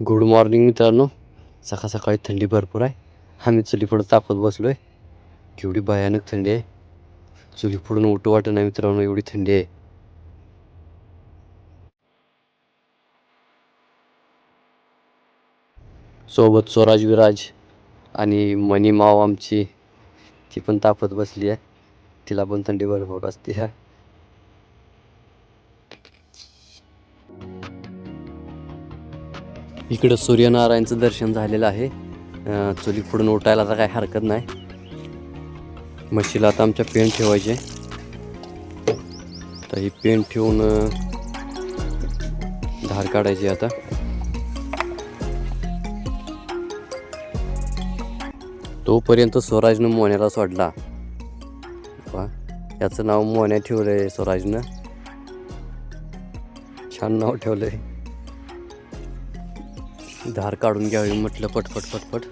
Good morning मित्रांनो. सकाळ सकाळी थंडी भरपूर आहे. आम्ही चुलीपुढं तापत बसलो आहे केवढी भयानक थंडी आहे. चुलीपुढून उठू वाटत नाही मित्रांनो एवढी थंडी आहे. सोबत स्वराज विराज आणि मनी माव आमची ती पण तापत बसली आहे. तिला पण थंडी भरपूर असते. आहे इकडं सूर्यनारायणचं दर्शन झालेलं आहे. चुली पुढून उठायला तर काही हरकत नाही. म्हशीला आता आमच्या पेन ठेवायचे. तर ही पेन ठेवून धार काढायची आता. तोपर्यंत स्वराजनं मोन्याला सोडला. वा याचं नाव मोन्या ठेवलंय स्वराजनं. छान नाव ठेवलंय. धार काढून घ्यावी म्हटलं पटपट पटपट.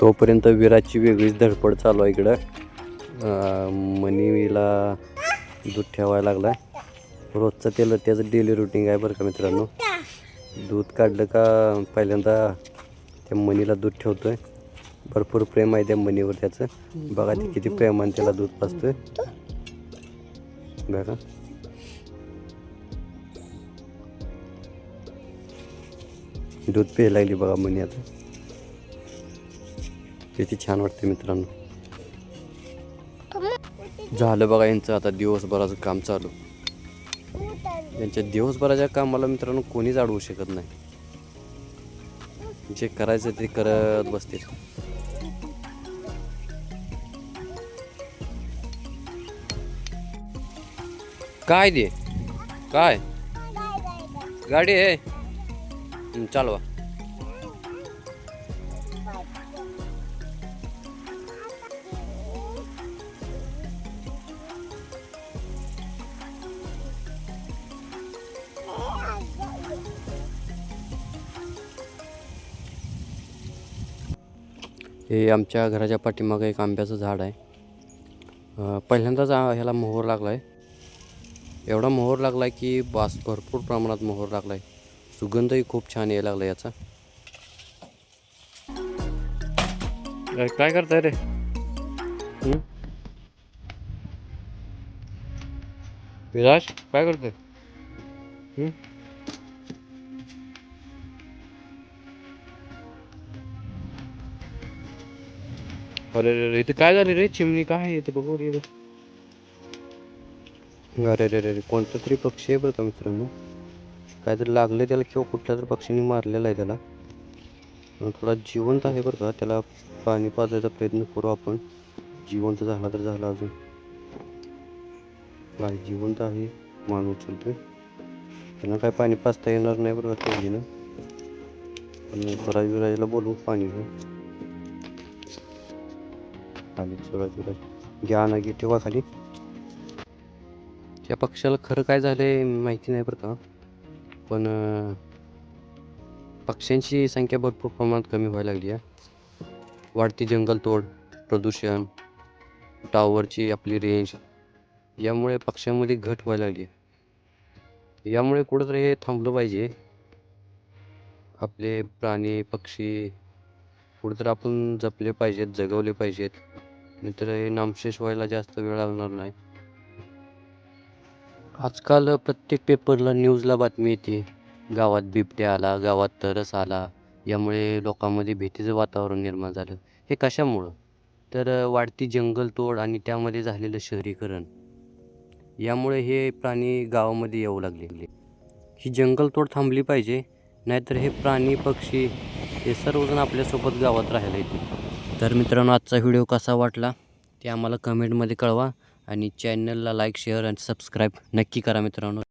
तोपर्यंत विराची वेगळीच धडपड चालू आहे इकडं. मनीला दूध ठेवायला लागला रोजचं त्याला त्याचं डेली रुटीन आहे बरं का मित्रांनो. दूध काढलं का पहिल्यांदा त्या मनीला दूध ठेवतो आहे भरपूर प्रेम आहे त्या मनीवर त्याचं. बघा ते किती प्रेमाने त्याला दूध पाजतोय. बघा. दूध प्यायला लागली बघा म्हणी आता. किती छान वाटते मित्रांनो. झालं बघा यांचं आता दिवसभराचं काम चालू. यांच्या दिवसभराच्या कामाला मित्रांनो कोणीच अडवू शकत नाही. जे करायचं ते करत बसते काय दे? काय? गाडी आहे. चालवा हे आमच्या घराच्या पाठीमागं एक आंब्याचं झाड आहे. पहिल्यांदाच ह्याला मोहर लागला आहे एवढा मोहर लागला आहे की बास भरपूर प्रमाणात मोहर लागला आहे सुगंधही खूप छान यायला लागला याचा काय करताय रे? विराज काय करतोय हं? अरे अरे अरे इथे काय झालं रे चिमणी काय आहे इथे बघू रे अरे रे रे कोणता तरी पक्षी आहे बरं का मित्रांनो काहीतरी लागलं त्याला किंवा कुठल्या तरी पक्षीने मारलेला आहे त्याला. थोडा जिवंत आहे बरं का. त्याला पाणी पाजायचा प्रयत्न करू आपण. जिवंत झाला तर झाला अजून. काय जिवंत आहे. मान उचलतोय. त्यांना काय पाणी पाजता येणार नाही बरं का तेवढीनं पण स्वराज विराजला बोलवू पाणी घेऊ खाली स्वराज विराज घ्या ना घे ठेवा खाली. त्या पक्षाला खरं काय झालंय माहिती नाही बरं का. पण पक्ष्यांची संख्या भरपूर प्रमाणात कमी व्हायला लागली आहे. वाढती जंगलतोड प्रदूषण टावरची आपली रेंज यामुळे पक्ष्यांमध्ये घट व्हायला लागली आहे. यामुळे कुठंतरी हे थांबलं पाहिजे. आपले प्राणी पक्षी कुठंतरी आपण जपले पाहिजेत जगवले पाहिजेत. नाहीतर हे नामशेष व्हायला जास्त वेळ लागणार नाही. आजकाल प्रत्येक पेपरला न्यूजला बातमी येते. गावात बिबट्या आला गावात तरस आला. यामुळे लोकांमध्ये भीतीचं वातावरण निर्माण झालं. हे कशामुळं? तर वाढती जंगलतोड आणि त्यामध्ये झालेलं शहरीकरण. यामुळे हे प्राणी गावामध्ये येऊ लागले. ही जंगलतोड थांबली पाहिजे नाहीतर हे प्राणी पक्षी हे सर्वजण आपल्यासोबत गावात राहायला येतील. तर मित्रांनो आजचा व्हिडिओ कसा वाटला ते आम्हाला कमेंटमध्ये कळवा. आणि चॅनलला लाईक शेअर आणि सबस्क्राईब नक्की करा मित्रांनो.